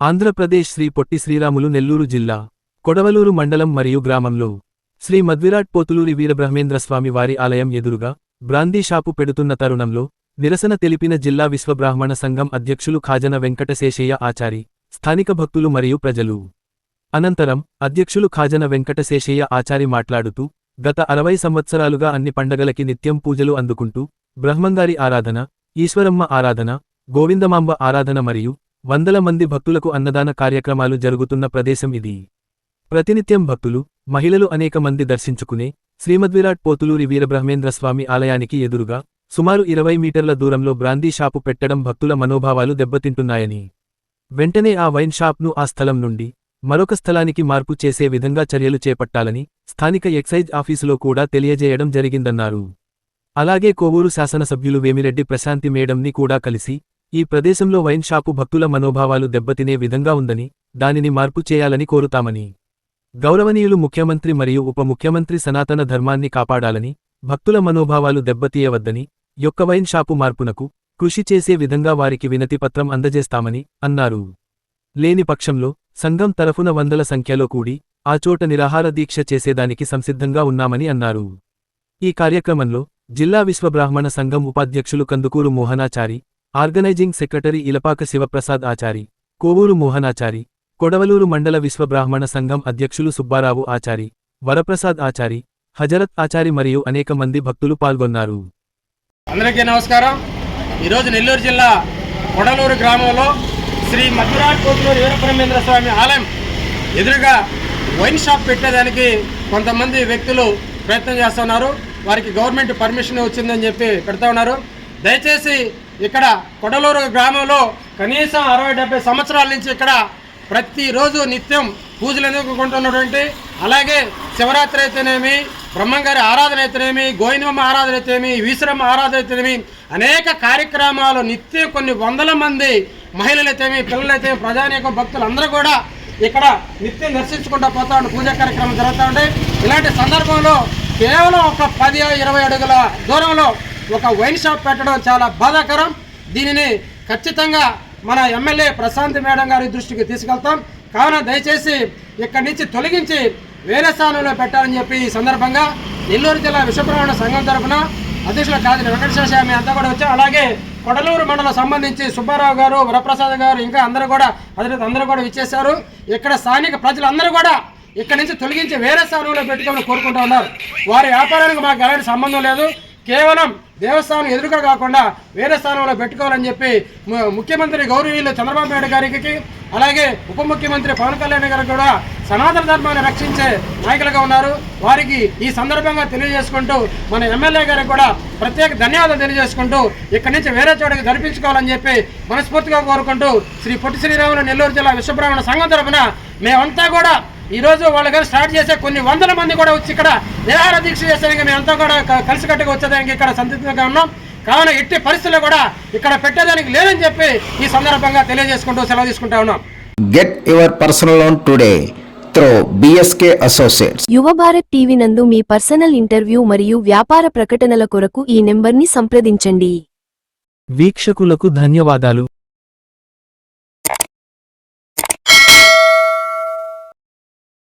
ఆంధ్రప్రదేశ్ శ్రీ పొట్టి శ్రీరాములు నెల్లూరు జిల్లా కొడవలూరు మండలం మరియు గ్రామంలో శ్రీ మద్విరాట్ పోతులూరి వీరబ్రహ్మేంద్ర స్వామి వారి ఆలయం ఎదురుగా బ్రాందీ షాపు పెడుతున్న తరుణంలో నిరసన తెలిపిన జిల్లా విశ్వబ్రాహ్మణ సంఘం అధ్యక్షులు ఖాజన వెంకటశేషయ్య ఆచారి స్థానిక భక్తులు మరియు ప్రజలు. అనంతరం అధ్యక్షులు ఖాజన వెంకటశేషయ్య ఆచారి మాట్లాడుతూ గత అరవై సంవత్సరాలుగా అన్ని పండగలకి నిత్యం పూజలు అందుకుంటూ బ్రహ్మంగారి ఆరాధన ఈశ్వరమ్మ ఆరాధన గోవిందమాంబ ఆరాధన మరియు వందల మంది భక్తులకు అన్నదాన కార్యక్రమాలు జరుగుతున్న ప్రదేశం ఇది. ప్రతినిత్యం భక్తులు మహిళలు అనేక మంది దర్శించుకునే శ్రీమద్విరాట్ పోతులూరి వీరబ్రహ్మేంద్ర స్వామి ఆలయానికి ఎదురుగా సుమారు ఇరవై మీటర్ల దూరంలో బ్రాందీ షాపు పెట్టడం భక్తుల మనోభావాలు దెబ్బతింటున్నాయని. వెంటనే ఆ వైన్ షాప్ను ఆ స్థలం నుండి మరొక స్థలానికి మార్పు చేసే విధంగా చర్యలు చేపట్టాలని స్థానిక ఎక్సైజ్ ఆఫీసులో కూడా తెలియజేయడం జరిగిందన్నారు. అలాగే కోవూరు శాసనసభ్యులు వేమిరెడ్డి ప్రశాంతి మేడంని కూడా కలిసి ఈ ప్రదేశంలో వైన్ షాపు భక్తుల మనోభావాలు దెబ్బతినే విధంగా ఉందని దానిని మార్పు చేయాలని కోరుతామని. గౌరవనీయులు ముఖ్యమంత్రి మరియు ఉప ముఖ్యమంత్రి సనాతన ధర్మాన్ని కాపాడాలని భక్తుల మనోభావాలు దెబ్బతీయవద్దని యొక్క వైన్ షాపు మార్పునకు కృషి చేసే విధంగా వారికి వినతిపత్రం అందజేస్తామని అన్నారు. లేని పక్షంలో సంఘం తరఫున వందల సంఖ్యలో కూడి ఆ చోట నిరాహార దీక్ష చేసేదానికి సంసిద్ధంగా ఉన్నామని అన్నారు. ఈ కార్యక్రమంలో జిల్లా విశ్వబ్రాహ్మణ సంఘం ఉపాధ్యక్షులు కందుకూరు మోహనాచారి ఆర్గనైజింగ్ సెక్రటరీ ఇలపాక శివప్రసాద్ ఆచారి కోవూరు మోహనాచారి కొడవలూరు మండల విశ్వబ్రాహ్మణ సంఘం అధ్యక్షులు సుబ్బారావు ఆచారి వరప్రసాద్ ఆచారి హజరత్ ఆచారి మరియు అనేక మంది భక్తులు పాల్గొన్నారు. అందరికీ నమస్కారం. ఈరోజు నెల్లూరు జిల్లా కొడలూరు గ్రామంలో శ్రీ మధురాట్ కోతులూరు వీరబ్రహ్మేంద్ర స్వామి ఆలయం ఎదురుగా వైన్ షాప్ పెట్టేదానికి కొంతమంది వ్యక్తులు ప్రయత్నం చేస్తున్నారు. వారికి గవర్నమెంట్ పర్మిషన్ వచ్చిందని చెప్పి పెడతా ఉన్నారు. దయచేసి ఇక్కడ కొడలూరు గ్రామంలో కనీసం అరవై డెబ్బై సంవత్సరాల నుంచి ఇక్కడ ప్రతిరోజు నిత్యం పూజలు ఎదుర్కొంటున్నటువంటి అలాగే శివరాత్రి అయితేనేమి బ్రహ్మంగారి ఆరాధన అయితేనేమి గోవిందమ్మ ఆరాధన అయితేనేమి ఈశ్వరమ్మ ఆరాధన అయితేనేమి అనేక కార్యక్రమాలు నిత్యం కొన్ని వందల మంది మహిళలైతేమి పిల్లలైతేమి ప్రజానీకం భక్తులు అందరూ కూడా ఇక్కడ నిత్యం దర్శించుకుంటూ పోతా ఉండే పూజా కార్యక్రమం జరుగుతూ ఉంటాయి ఇలాంటి సందర్భంలో కేవలం ఒక పది ఇరవై అడుగుల దూరంలో ఒక వైన్ షాప్ పెట్టడం చాలా బాధాకరం. దీనిని ఖచ్చితంగా మన ఎమ్మెల్యే ప్రశాంత్ మేడం గారి దృష్టికి తీసుకెళ్తాం. కావున దయచేసి ఇక్కడి నుంచి తొలగించి వేరే స్థానంలో పెట్టాలని చెప్పి ఈ సందర్భంగా నెల్లూరు జిల్లా విశ్వబ్రహ్మణ సంఘం తరఫున అధ్యక్షుల కాదని వెంకటేశ్వర స్వామి అంతా కూడా వచ్చాం అలాగే కొడలూరు మండలం సంబంధించి సుబ్బారావు గారు వరప్రసాద్ గారు ఇంకా అందరూ కూడా అదే అందరూ కూడా ఇచ్చేశారు ఇక్కడ స్థానిక ప్రజలందరూ కూడా ఇక్కడ నుంచి తొలగించి వేరే స్థానంలో పెట్టుకోమని కోరుకుంటూ ఉన్నారు. వారి వ్యాపారానికి మాకు ఎలాంటి సంబంధం లేదు. కేవలం దేవస్థానం ఎదురుగా కాకుండా వేరే స్థానంలో పెట్టుకోవాలని చెప్పి ముఖ్యమంత్రి గౌరవీయులు చంద్రబాబు నాయుడు గారికి అలాగే ఉప ముఖ్యమంత్రి పవన్ కళ్యాణ్ గారు కూడా సనాతన ధర్మాన్ని రక్షించే నాయకులుగా ఉన్నారు. వారికి ఈ సందర్భంగా తెలియజేసుకుంటూ మన ఎమ్మెల్యే గారికి కూడా ప్రత్యేక ధన్యవాదాలు తెలియజేసుకుంటూ ఇక్కడి నుంచి వేరే చోటకి జరిపించుకోవాలని చెప్పి మనస్ఫూర్తిగా కోరుకుంటూ శ్రీ పొట్టి శ్రీరాములు నెల్లూరు జిల్లా విశ్వబ్రాహ్మణ సంఘం తరఫున మేమంతా కూడా ఈ రోజు వాళ్ళు కానీ స్టార్ట్ చేసే కొన్ని వందల మంది కూడా వచ్చి ఇక్కడ నిరాహార దీక్ష చేసేదానికి మేమంతా కూడా క- కలిసికట్టుగా వచ్చేదానికి ఇక్కడ సంతృప్తిగా ఉన్నాం. కావున ఎట్టి పరిస్థితుల్లో కూడా ఇక్కడ పెట్టేదానికి లేదని చెప్పి ఈ సందర్భంగా తెలియజేసుకుంటూ సెలవు తీసుకుంటా ఉన్నాం. Get your personal loan today through BSK Associates. యువ భారత్ టీవీ నందు మీ పర్సనల్ ఇంటర్వ్యూ మరియు వ్యాపార ప్రకటనల కొరకు ఈ నెంబర్ని సంప్రదించండి. వీక్షకులకు ధన్యవాదాలు.